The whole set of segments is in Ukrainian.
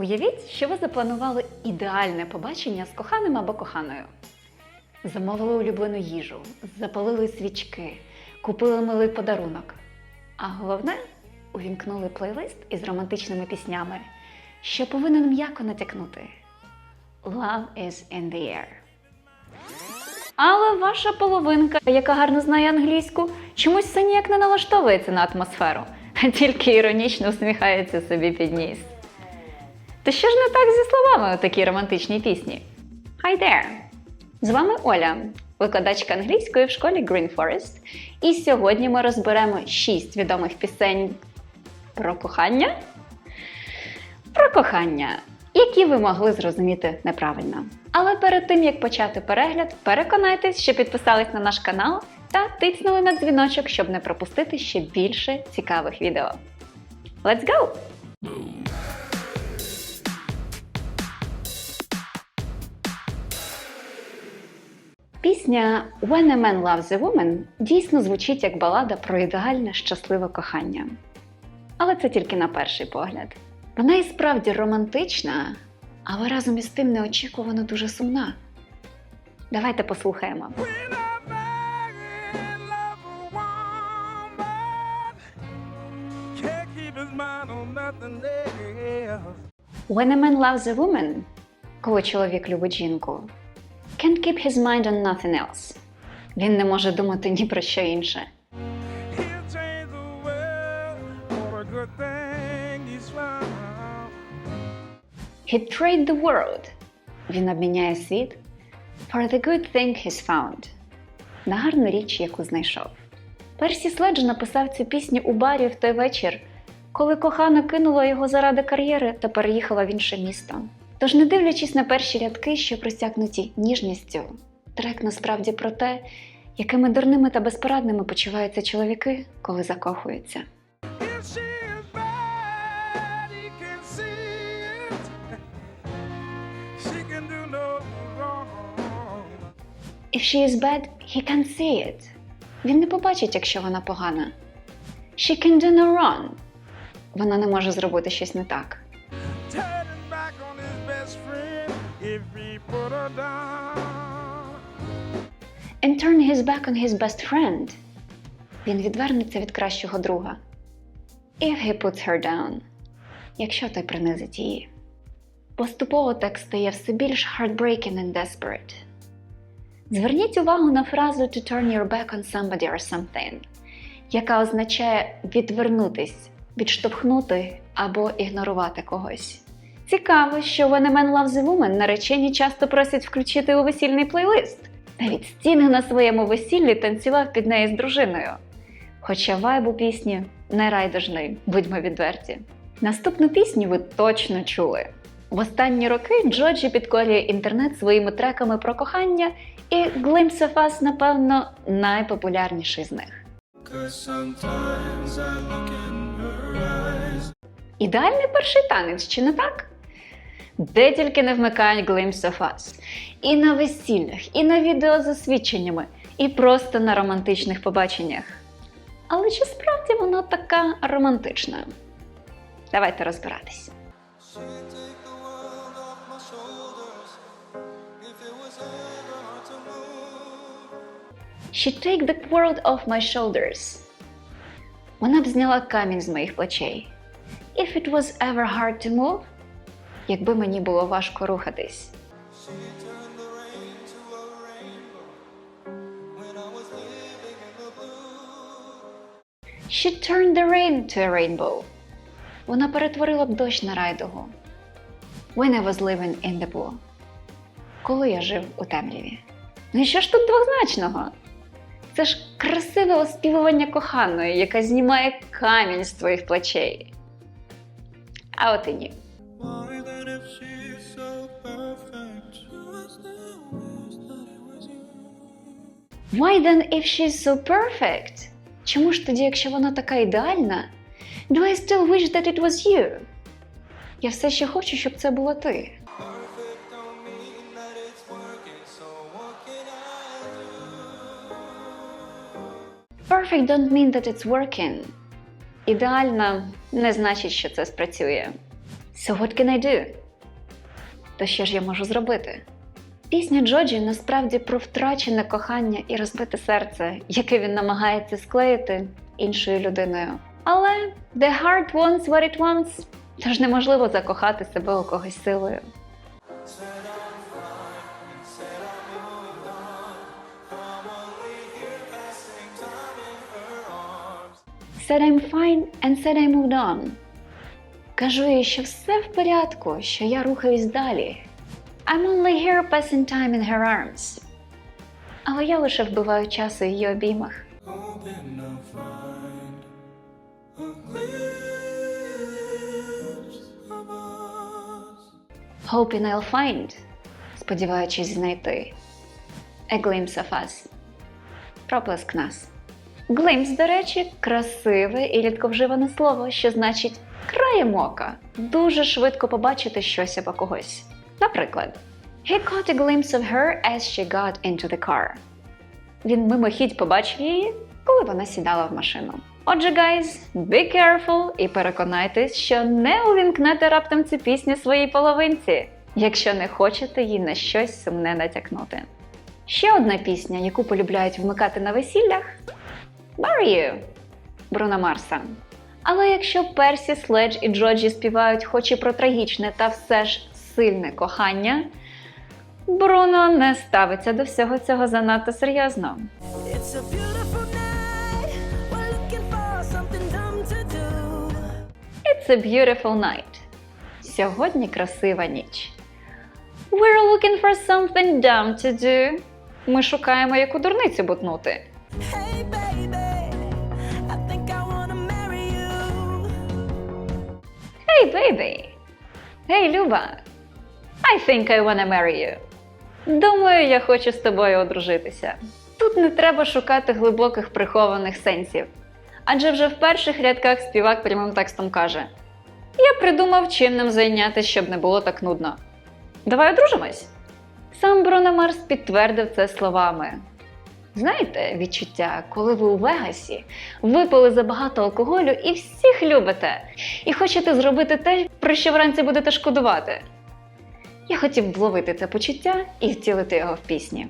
Уявіть, що ви запланували ідеальне побачення з коханим або коханою. Замовили улюблену їжу, запалили свічки, купили милий подарунок. А головне, увімкнули плейлист із романтичними піснями, що повинен м'яко натякнути Love is in the air. Але ваша половинка, яка гарно знає англійську, чомусь все ніяк не налаштовується на атмосферу, а тільки іронічно усміхається собі під ніс. Та що ж не так зі словами у такій романтичній пісні? Hi there! З вами Оля, викладачка англійської в школі Green Forest. І сьогодні ми розберемо 6 відомих пісень про кохання. Про кохання, які ви могли зрозуміти неправильно. Але перед тим як почати перегляд, переконайтесь, що підписались на наш канал та тиснули на дзвіночок, щоб не пропустити ще більше цікавих відео. Let's go! Пісня When a Man Loves a Woman дійсно звучить як балада про ідеальне щасливе кохання. Але це тільки на перший погляд. Вона і справді романтична, але разом із тим неочікувано дуже сумна. Давайте послухаємо. When a man loves a woman, коли чоловік любить жінку, can't keep his mind on nothing else. Він не може думати ні про що інше. He'd trade the world. Він обміняє світ for the good thing he's found. На гарну річ, яку знайшов. Персі Следж написав цю пісню у барі в той вечір, коли кохана кинула його заради кар'єри та переїхала в інше місто. Тож, не дивлячись на перші рядки, що присякнуті ніжністю, трек насправді про те, якими дурними та безпорадними почуваються чоловіки, коли закохуються. If she is bad, he can see it. Він не побачить, якщо вона погана. She can do no wrong. Вона не може зробити щось не так. And turn his back on his best friend. Він відвернеться від кращого друга. If he puts her down. Якщо той принизить її. Поступово текст стає все більш heartbreaking and desperate. Зверніть увагу на фразу to turn your back on somebody or something, яка означає відвернутись, відштовхнути або ігнорувати когось. Цікаво, що When a Man Loves a Woman наречені часто просять включити у весільний плейлист. Навіть Стінг на своєму весіллі танцював під неї з дружиною. Хоча вайб у пісні не райдужний, будьмо відверті. Наступну пісню ви точно чули. В останні роки Джоджі підкорює інтернет своїми треками про кохання, і Glimpse of Us, напевно, найпопулярніший з них. Ідеальний перший танець, чи не так? Де тільки не вмикають Glimpse of Us. І на весіллях, і на відео з освідченнями, і просто на романтичних побаченнях. Але чи справді вона така романтична? Давайте розбиратись. She'd take the world off my shoulders. Вона б зняла камінь з моїх плечей. If it was ever hard to move, якби мені було важко рухатись. She turned the rain to a rainbow. Вона перетворила б дощ на райдугу. When I was living in the blue. Коли я жив у темряві. Ну і що ж тут двозначного? Це ж красиве оспівування коханої, яка знімає камінь з твоїх плечей. А от і ні. Why then if she's so perfect? Чому ж тоді, якщо вона така ідеальна? Do I still wish that it was you? Я все ще хочу, щоб це була ти. Perfect don't mean that it's working. Ідеальна не значить, що це спрацює. So what can I do? То що ж я можу зробити? Пісня Джоджі насправді про втрачене кохання і розбите серце, яке він намагається склеїти іншою людиною. Але the heart wants what it wants, тож неможливо закохати себе у когось силою. Said I'm fine and said I moved on. Кажу їй, що все в порядку, що я рухаюсь далі. I'm only here passing time in her arms. Але я лише вбиваю час у її обіймах. Hoping I'll find, сподіваючись знайти. A glimpse of us. Проблиск нас. Glimpse, до речі, красиве і рідковживане слово, що значить краєм ока. Дуже швидко побачити щось або когось. Наприклад, He caught a glimpse of her as she got into the car. Він мимохідь побачив її, коли вона сідала в машину. Отже, guys, be careful і переконайтесь, що не увімкнете раптом цю пісню своїй половинці, якщо не хочете їй на щось сумне натякнути. Ще одна пісня, яку полюбляють вмикати на весіллях Marry You Бруно Марса. Але якщо Персі, Следж і Джоджі співають хоч і про трагічне та все ж сильне кохання, Бруно не ставиться до всього цього занадто серйозно. It's a beautiful night. Sьогодні красива ніч. We're looking for something dumb to do. Ми шукаємо яку дурницю бутнути. Hey, baby, I think I wanna marry you. Hey, baby! Hey, Люба! I think I wanna marry you. Думаю, я хочу з тобою одружитися. Тут не треба шукати глибоких прихованих сенсів. Адже вже в перших рядках співак прямим текстом каже: Я придумав чим нам зайнятися, щоб не було так нудно. Давай одружимось. Сам Бруно Марс підтвердив це словами. Знаєте, відчуття, коли ви у Вегасі випили забагато алкоголю і всіх любите, і хочете зробити те, про що вранці будете шкодувати. Я хотів вловити це почуття і втілити його в пісні.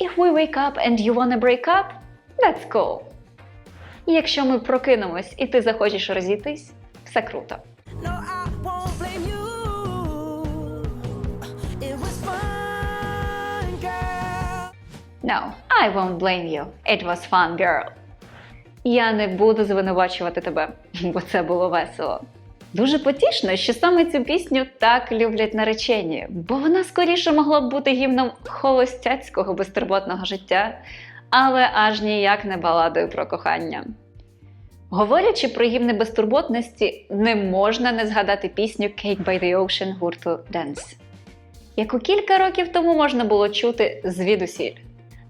If we wake up and you wanna break up, that's cool. І якщо ми прокинемось і ти захочеш розійтись, все круто. No, I won't blame you. It was fun, girl. No, I won't blame you. It was fun, girl. Я не буду звинувачувати тебе, бо це було весело. Дуже потішно, що саме цю пісню так люблять наречені, бо вона скоріше могла б бути гімном холостяцького безтурботного життя, але аж ніяк не баладою про кохання. Говорячи про гімни безтурботності, не можна не згадати пісню Cake by the Ocean гурту Dance, яку кілька років тому можна було чути звідусіль.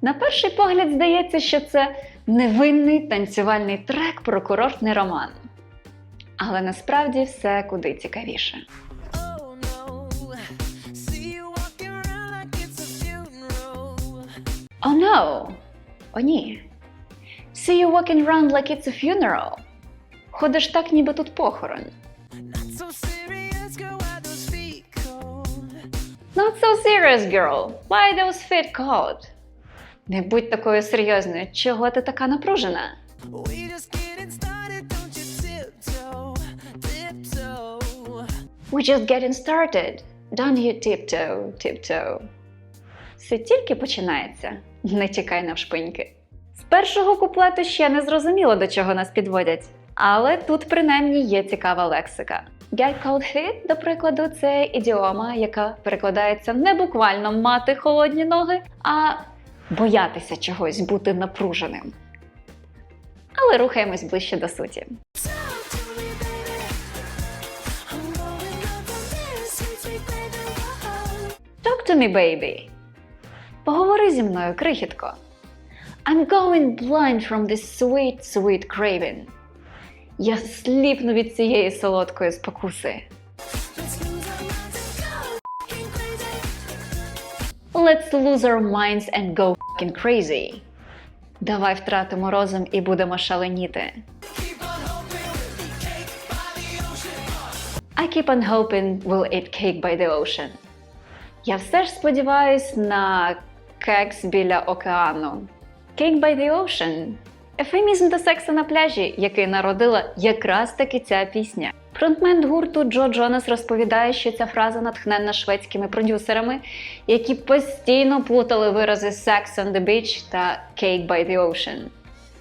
На перший погляд здається, що це невинний танцювальний трек про курортний роман. Але насправді все куди цікавіше. Oh no. О, oh, no! О, ні. See you walking around like it's a funeral. Ходиш так, ніби тут похорон. Not so serious, girl. Why those feet cold? Not so serious, girl. Why those feet cold? Не будь такою серйозною. Чого ти така напружена? We just getting started, don't you tiptoe, tiptoe. Все тільки починається. Не тікай навшпиньки. З першого куплету ще не зрозуміло, до чого нас підводять. Але тут принаймні є цікава лексика. Get cold feet, до прикладу, це ідіома, яка перекладається не буквально мати холодні ноги, а боятися чогось, бути напруженим. Але рухаємось ближче до суті. Talk to me, baby. Поговори зі мною, крихітко. I'm going blind from this sweet, sweet craving. Я сліпну від цієї солодкої спокуси. Let's lose our minds and go fucking crazy. Давай втратимо розум і будемо шаленіти. I keep on hoping we'll eat cake by the ocean. Я все ж сподіваюсь на кекс біля океану. Cake by the ocean – ефемізм до сексу на пляжі, який народила якраз таки ця пісня. Фронтмен гурту Джо Джонас розповідає, що ця фраза натхненна шведськими продюсерами, які постійно плутали вирази Sex on the Beach та Cake by the Ocean.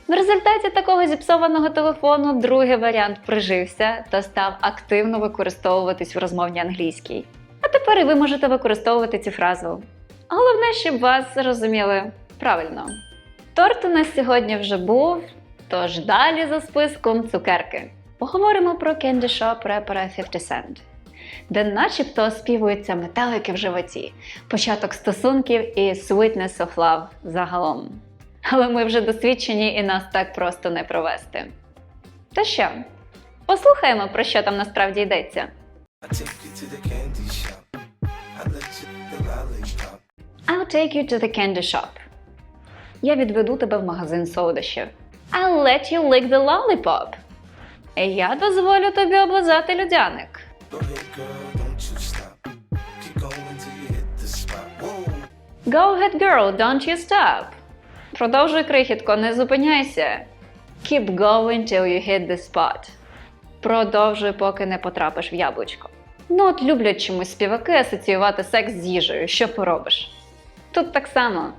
В результаті такого зіпсованого телефону другий варіант прижився та став активно використовуватись в розмовній англійській. А тепер і ви можете використовувати цю фразу. Головне, щоб вас зрозуміли правильно. Торт у нас сьогодні вже був, тож далі за списком цукерки. Поговоримо про Candy Shop репера 50 Cent, де начебто співуються метелики в животі, початок стосунків і sweetness of love загалом. Але ми вже досвідчені і нас так просто не провести. То що, послухаємо, про що там насправді йдеться. I'll take you to the candy shop. Я відведу тебе в магазин солодощів. I'll let you lick the lollipop. Я дозволю тобі облизати людяник. Go ahead, girl, don't you stop. Продовжуй крихітко, не зупиняйся. Keep going till you hit the spot. Продовжуй, поки не потрапиш в яблучко. Ну от люблять чомусь співаки асоціювати секс з їжею, що поробиш. Тут так само.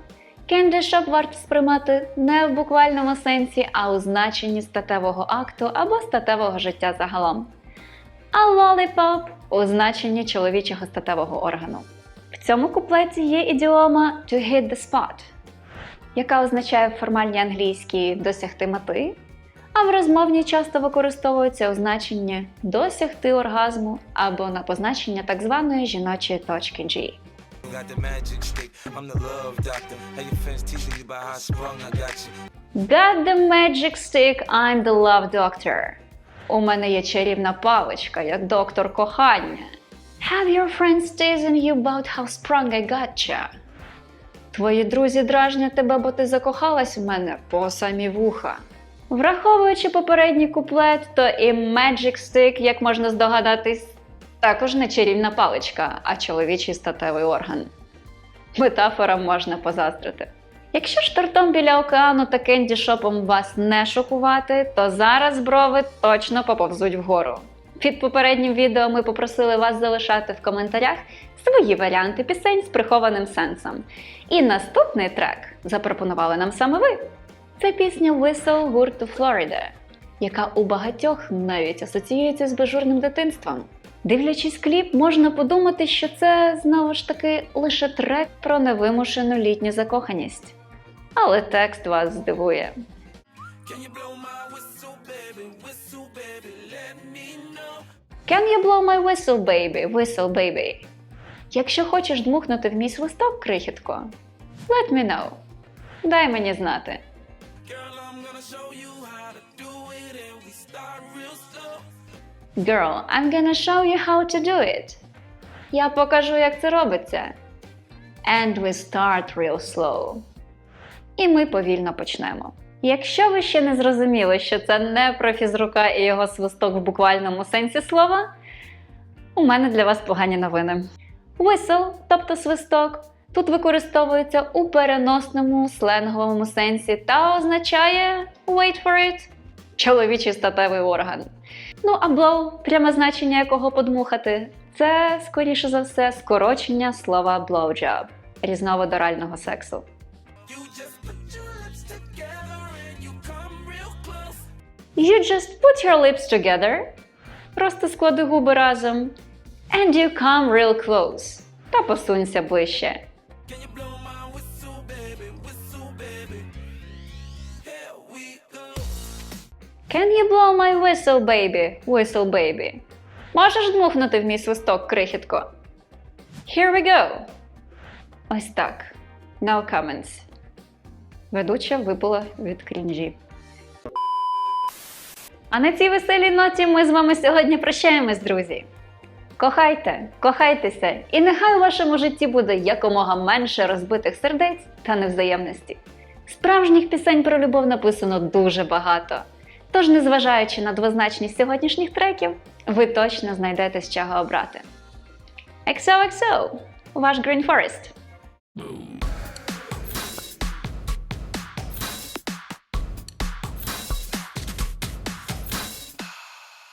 Shop варто сприймати не в буквальному сенсі, а у значенні статевого акту або статевого життя загалом. А lollipop у значенні чоловічого статевого органу. В цьому куплеті є ідіома to hit the spot, яка означає в формальній англійській досягти мети, а в розмовній часто використовується у значенні досягти оргазму або на позначення так званої жіночої точки G. Got the magic stick. I'm the love doctor. How your friends teasing you about how I sprung. I got you. Got the magic stick, I'm the love doctor. У мене є чарівна паличка, як доктор кохання. Have your friends teasing you about how sprung I gotcha? Твої друзі дражнять тебе, бо ти закохалась в мене по самі вуха. Враховуючи попередній куплет, то і Magic Stick, як можна здогадатись, також не чарівна паличка, а чоловічий статевий орган. Метафорам можна позаздрити. Якщо ж тортом біля океану та кендішопом вас не шокувати, то зараз брови точно поповзуть вгору. Під попереднім відео ми попросили вас залишати в коментарях свої варіанти пісень з прихованим сенсом. І наступний трек запропонували нам саме ви. Це пісня Whistle гурту Florida, яка у багатьох навіть асоціюється з бежурним дитинством. Дивлячись кліп, можна подумати, що це знову ж таки лише трек про невимушену літню закоханість. Але текст вас здивує. Can you blow my whistle, baby? Whistle, baby. Якщо хочеш дмухнути в мій свисток, крихітко, let me know. Дай мені знати. Girl, I'm gonna show you how to do it, and we start real. Girl, I'm gonna show you how to do it. Я покажу, як це робиться. And we start real slow. І ми повільно почнемо. Якщо ви ще не зрозуміли, що це не про фізрука і його свисток в буквальному сенсі слова, у мене для вас погані новини. Whistle, тобто свисток, тут використовується у переносному сленговому сенсі та означає wait for it чоловічий статевий орган. Ну а blow, пряме значення якого подмухати, це, скоріше за все, скорочення слова blowjob, різновид орального сексу. You just put your lips together and you come real close. You just put your lips together. Просто склади губи разом. And you come real close. Та посунься ближче. Can you blow my whistle, baby? Whistle, baby. Можеш дмухнути в мій свисток, крихітко? Here we go. Ось так. No comments. Ведуча випала від крінжі. А на цій веселій ноті ми з вами сьогодні прощаємось, друзі. Кохайте, кохайтеся, і нехай у вашому житті буде якомога менше розбитих сердець та невзаємності. Справжніх пісень про любов написано дуже багато. Тож, незважаючи на двозначність сьогоднішніх треків, ви точно знайдете з чого обрати. XOXO! Ваш Green Forest!